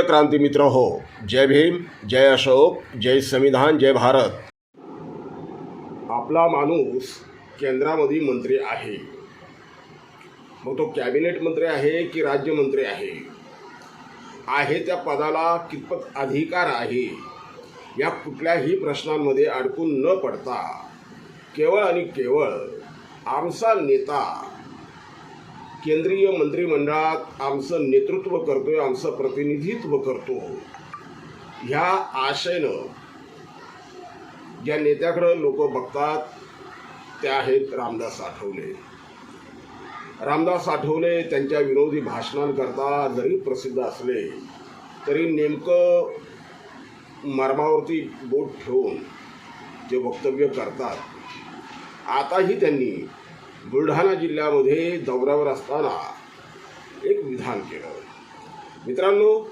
प्रिय क्रांती मित्र हो जय भीम जय अशोक जय संविधान जय भारत. आपला माणूस केंद्रामध्ये मंत्री आहे. मग तो कॅबिनेट मंत्री आहे की राज्यमंत्री आहे? आहे त्या पदाला कितपत अधिकार आहे? या कुठल्याही प्रश्नांमध्ये अडकून न पडता केवळ आणि केवळ आमचा नेता केंद्रीय मंत्रिमंडळात आमचं नेतृत्व करतोय आमचं प्रतिनिधित्व करतो. ह्या आशयनं ज्या नेत्याकडं लोक बघतात त्या आहेत रामदास आठवले. रामदास आठवले त्यांच्या विरोधी भाषणांकरता जरी प्रसिद्ध असले तरी नेमकं मर्मावरती बोट ठेवून जे वक्तव्य करतात आताही त्यांनी बुलढाणा जिल्ह्यामध्ये दौऱ्यावर असताना एक विधान केलं. मित्रांनो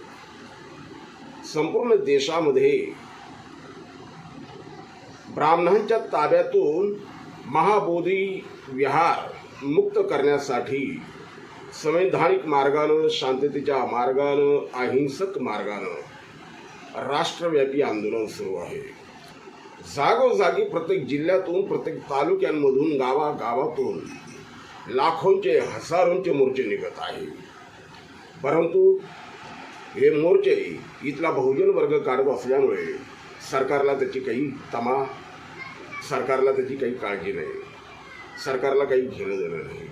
संपूर्ण देशामध्ये ब्राह्मणांच्या ताब्यातून महाबोधी विहार मुक्त करण्यासाठी संवैधानिक मार्गानं शांततेच्या मार्गानं अहिंसक मार्गानं राष्ट्रव्यापी आंदोलन सुरू आहे. जागोजागी प्रत्येक जिल्ह्यातून प्रत्येक तालुक्यांमधून गावागावातून लाखोंचे हजारोंचे मोर्चे निघत आहे. परंतु हे मोर्चे इथला बहुजन वर्ग काढत असल्यामुळे सरकारला त्याची काही तमा सरकारला त्याची काही काळजी नाही. सरकारला काही घेणं देणं नाही.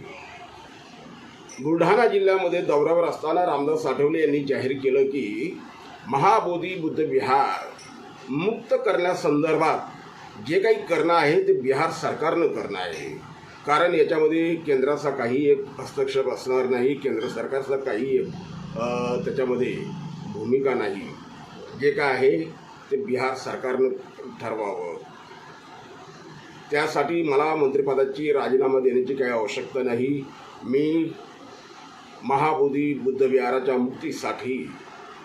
बुलढाणा जिल्ह्यामध्ये दौऱ्यावर असताना रामदास आठवले यांनी जाहीर केलं की महाबोधी बुद्ध विहार मुक्त करण्यासंदर्भात जे काही करणं आहे ते बिहार सरकारनं करणं आहे. कारण याच्यामध्ये केंद्राचा काही एक हस्तक्षेप असणार नाही केंद्र सरकारचा काही एक त्याच्यामध्ये भूमिका नाही. जे काय आहे ते बिहार सरकारनं ठरवावं. त्यासाठी मला मंत्रिपदाची राजीनामा देण्याची काही आवश्यकता नाही. मी महाबोधी बुद्ध विहाराच्या मुक्तीसाठी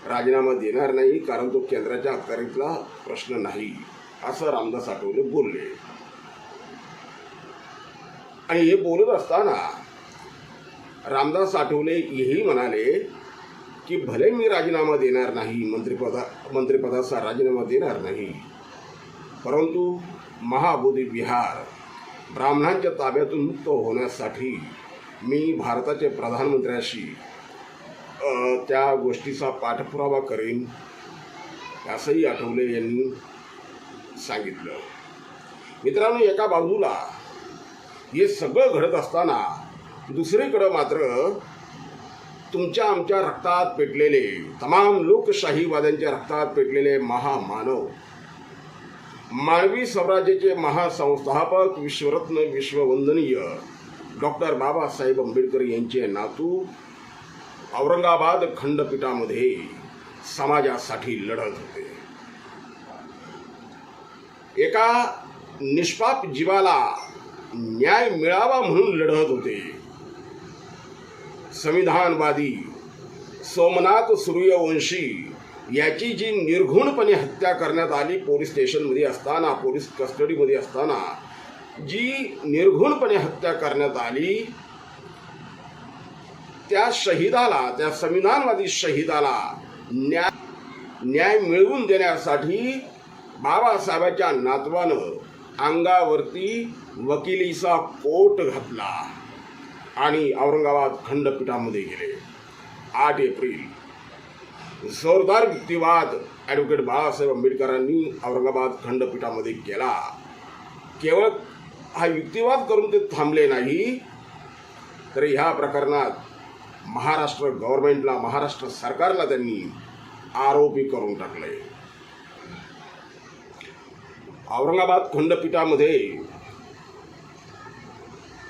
राजीनामा देणार नाही कारण तो केंद्राच्या अखत्यारीतला प्रश्न नाही असं रामदास आठवले बोलले. आणि हे बोलत असताना रामदास आठवले हेही म्हणाले की भले मी राजीनामा देणार नाही मंत्रिपदा मंत्रिपदाचा राजीनामा देणार नाही परंतु महाबोधी विहार ब्राह्मणांच्या ताब्यातून मुक्त होण्यासाठी मी भारताचे प्रधानमंत्र्याशी त्या गोष्टीचा पाठपुरावा करेन असंही आठवले यांनी सांगितलं. मित्रांनो एका बाजूला हे सगळं घडत असताना दुसरीकडं मात्र तुमच्या आमच्या रक्तात पेटलेले तमाम लोकशाहीवाद्यांच्या रक्तात पेटलेले महामानव मानवी स्वराज्याचे महासंस्थापक विश्वरत्न विश्ववंदनीय डॉक्टर बाबासाहेब आंबेडकर यांचे नातू औरंगाबाद खंडपीठामध्ये समाजासाठी लढत होते. एका निष्पाप जीवाला न्याय मिळावा म्हणून लढत होते. संविधानवादी सोमनाथ सूर्यवंशी याची जी निर्घुणपणे हत्या करण्यात आली पोलीस स्टेशनमध्ये असताना पोलीस कस्टडीमध्ये असताना जी निर्घुणपणे हत्या करण्यात आली त्या शहीदाला त्या संविधानवादी शहीदाला न्याय न्याय मिळवून देण्यासाठी बाबासाहेबाच्या नातवानं अंगावरती वकिलीचा कोट घातला आणि औरंगाबाद खंडपीठामध्ये गेले. आठ एप्रिल. जोरदार युक्तिवाद ॲडव्होकेट बाळासाहेब आंबेडकरांनी औरंगाबाद खंडपीठामध्ये केला. केवळ हा युक्तिवाद करून ते थांबले नाही तर ह्या प्रकरणात महाराष्ट्र गव्हर्नमेंटला महाराष्ट्र सरकारला त्यांनी आरोपी करून टाकले औरंगाबाद खंडपीठामध्ये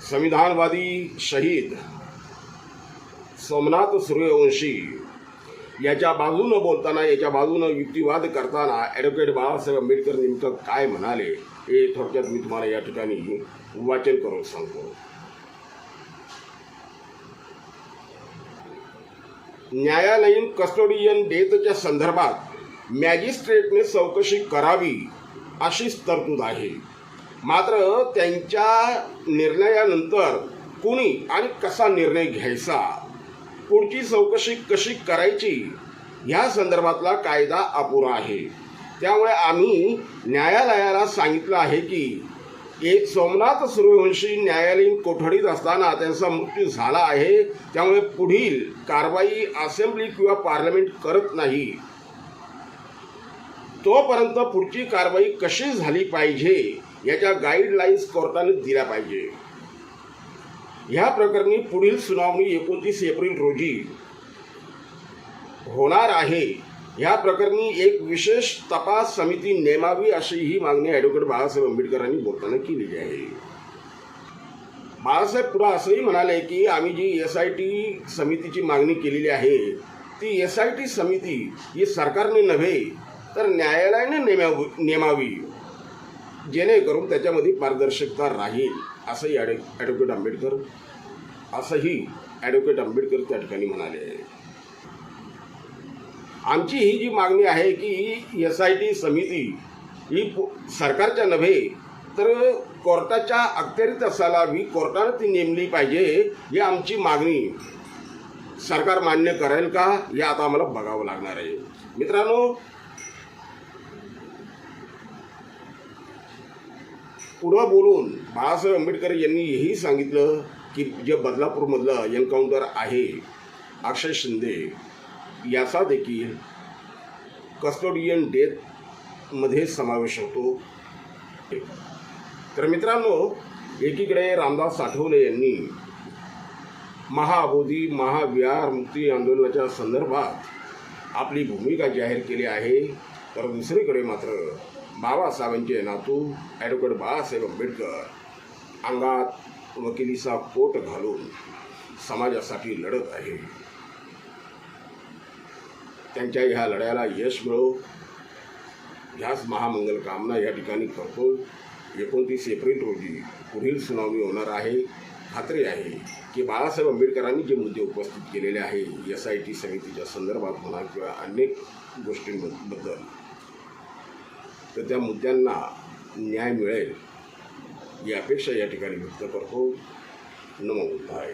संविधानवादी शहीद सोमनाथ सूर्यवंशी याच्या बाजूनं बोलताना याच्या बाजूनं युक्तिवाद करताना ॲडव्होकेट बाळासाहेब आंबेडकर नेमकं काय म्हणाले हे थोडक्यात मी तुम्हाला या ठिकाणी वाचन करून सांगतो. न्यायालयीन कस्टोडियन डेथच्या संदर्भात मॅजिस्ट्रेटने चौकशी करावी अशीच तरतूद आहे. मात्र त्यांच्या निर्णयानंतर कुणी आणि कसा निर्णय घ्यायचा पुढची चौकशी कशी करायची ह्या संदर्भातला कायदा अपुरा आहे. त्यामुळे आम्ही न्यायालयाला सांगितलं आहे की सोमनाथ सूर्यवंशी न्यायालयीन कोठडीत असताना त्यांचा मृत्यू झाला आहे. त्यामुळे पुढील कारवाई असेंब्ली किंवा पार्लमेंट करत नाही. तोपर्यंत पुढची कारवाई कशी झाली पाहिजे याच्या गाईडलाईन्स कोर्टाने दिल्या पाहिजे. ह्या प्रकरणी पुढील सुनावणी एकोणतीस एप्रिल रोजी होणार आहे. या प्रकरणी एक विशेष तपास समिती नेमावी अशी ही मागणी ॲडव्होकेट बाळासाहेब आंबेडकरांनी बोलताना केलेली आहे. बाळासाहेब पुरा असंही म्हणाले की आम्ही जी एस आय टी समितीची मागणी केलेली आहे ती एस आय टी समिती ही सरकारने नव्हे तर न्यायालयाने नेमावी नेमावी जेणेकरून त्याच्यामध्ये पारदर्शकता राहील असंही ॲड ॲडव्होकेट आंबेडकर असंही ॲडव्होकेट आंबेडकर त्या ठिकाणी म्हणाले. आहे आमची ही जी मागणी आहे की एस आय टी समिती ही पु- सरकारच्या नव्हे तर कोर्टाच्या अखत्यारीत असायला हवी. कोर्टानं ती नेमली पाहिजे ही आमची मागणी. सरकार मान्य करेल का हे आता आम्हाला बघावं लागणार आहे. मित्रांनो पुढं बोलून बाळासाहेब आंबेडकर यांनी हेही सांगितलं की जे बदलापूरमधलं एन्काउंटर आहे अक्षय शिंदे याचा देखील कस्टोडियन डेथमध्ये समावेश होतो. तर मित्रांनो एकीकडे रामदास आठवले यांनी महाबोधी महाविहार मुक्ती आंदोलनाच्या संदर्भात आपली भूमिका जाहीर केली आहे. तर दुसरीकडे मात्र बाबासाहेबांचे नातू ॲडव्होकेट बाळासाहेब आंबेडकर अंगात वकिलीचा पोट घालून समाजासाठी लढत आहे. त्यांच्या ह्या लढ्याला यश मिळो. ह्याच महामंगल कामना या ठिकाणी करतो. एकोणतीस एप्रिल रोजी पुढील सुनावणी होणार आहे. खात्री आहे की बाळासाहेब आंबेडकरांनी जे मुद्दे उपस्थित केलेले आहे एस आय टी समितीच्या संदर्भात म्हणा किंवा अनेक गोष्टींबद्दल तर त्या मुद्द्यांना न्याय मिळेल ही अपेक्षा या ठिकाणी व्यक्त करतो. नमो आहे